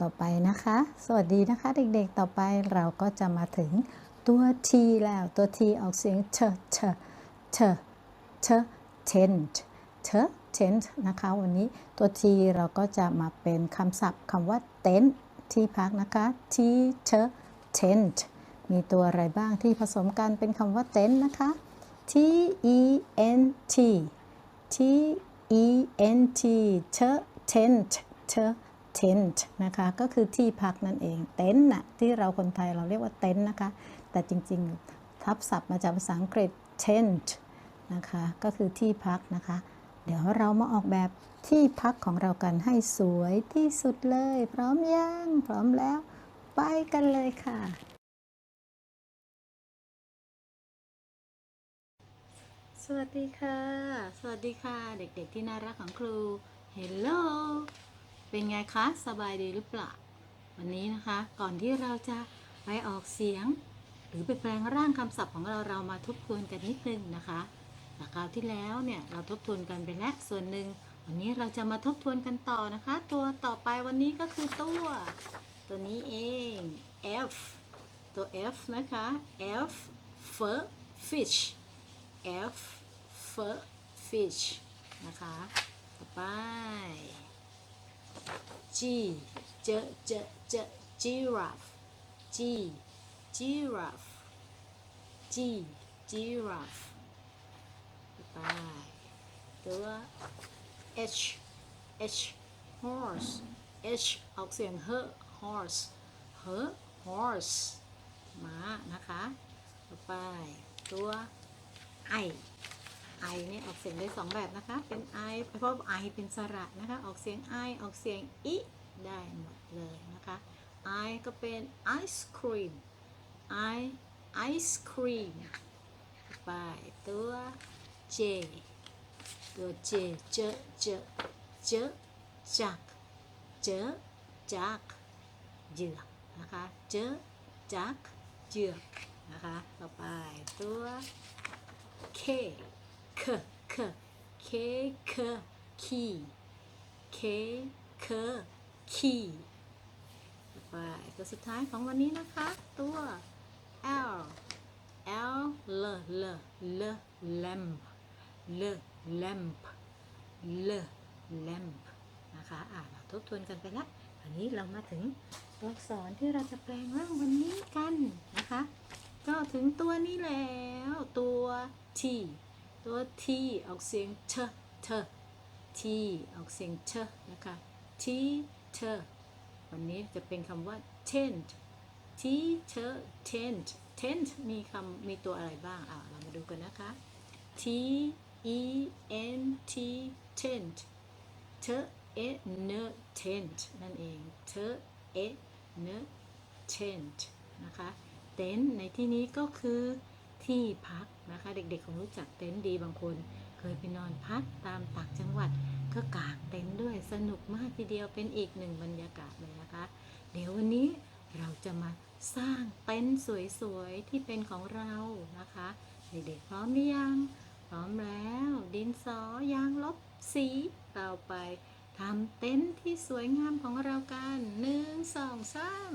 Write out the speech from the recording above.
ต่อไปนะคะ สวัสดีนะคะเด็กๆต่อไปเราก็จะมาถึงตัว T แล้วตัว T ออกเสียงเชเชเชเช tent เช tent นะคะ วันนี้ตัว T เราก็จะมาเป็นคำศัพท์คำว่าเต็นที่พักนะคะ T เช tent มีตัวอะไรบ้างที่ผสมกันเป็นคำว่าเต็นท์นะคะ T E N T T E N T เช tent เช tent นะคะก็คือที่พักนั่นเองเต็นท์น่ะที่เราคนไทยเราเรียกว่าเต็นท์นะคะ แต่จริงๆ ทับศัพท์มาจากภาษาอังกฤษ tent นะคะก็คือที่พักนะคะ เดี๋ยวเรามาออกแบบที่พักของเรากันให้สวยที่สุดเลย พร้อมยังพร้อมแล้ว ไปกันเลยค่ะสวัสดีค่ะ สวัสดีค่ะ เด็กๆที่น่ารักของครู Hello เป็นไงคะ สบายดีหรือเปล่า วันนี้นะคะ ก่อนที่เราจะไปออกเสียง หรือไปแปลงร่างคำศัพท์ของเราเรามาทบทวนกันนิดนึงนะคะจากคราวที่แล้วเนี่ยเราทบทวนกันไปแล้วส่วนหนึ่ง วันนี้เราจะมาทบทวนกันต่อนะคะ ตัวต่อไปวันนี้ก็คือตัว ตัวนี้เอง F ตัว F นะคะ F for fish F for fish นะคะ ต่อไป G เจเจเจ giraffe G giraffe G giraffe ไปตัว H H horse H ออกเสียงเฮ horse เฮ horse ม้านะคะ ต่อไปตัว I I เนี่ยออกเสียงได้สองแบบนะคะ เป็น I เพราะ I เป็นสระนะคะ ออกเสียง I ออกเสียงอิได้หมดเลยนะคะ I ก็เป็น ice cream I ice cream ไปตัว J ตัว J เจเจเจจักเจจักเหยือกนะคะเจจักเหยือกนะคะ ต่อไปตัว K คค K ค key K ค key ต่อไปตัวสุดท้ายของวันนี้นะคะ ตัว L L L L L lamp L lamp L lamp นะคะอ่าเราทบทวนกันไปแล้วอันนี้เรามาถึงตัวอักษรที่เราจะแปลงร่างวันนี้กันนะคะ ก็ถึงตัวนี้แล้วตัว T ตัว T ออกเสียงเทเท T ออกเสียงเทนะคะ T เทวันนี้จะเป็นคำว่า tent T เท tent tent มีคำมีตัวอะไรบ้าง อ่าเรามาดูกันนะคะ T E N T tent เทเอเน tent นั่นเองเทเอเน tent นะคะเต็นท์ในที่นี้ก็คือ ที่พักนะคะ เด็กๆคงรู้จักเต็นท์ดีบางคน เคยไปนอนพักตามต่างจังหวัดก็กางเต็นท์ด้วยสนุกมากทีเดียวเป็นอีกหนึ่งบรรยากาศเลยนะคะ เดี๋ยววันนี้เราจะมาสร้างเต็นท์สวยๆที่เป็นของเรานะคะ เด็กๆพร้อมหรือยัง พร้อมแล้ว ดินสอยางลบสีเราไปทำเต็นท์ที่สวยงามของเรากันหนึ่งสองสาม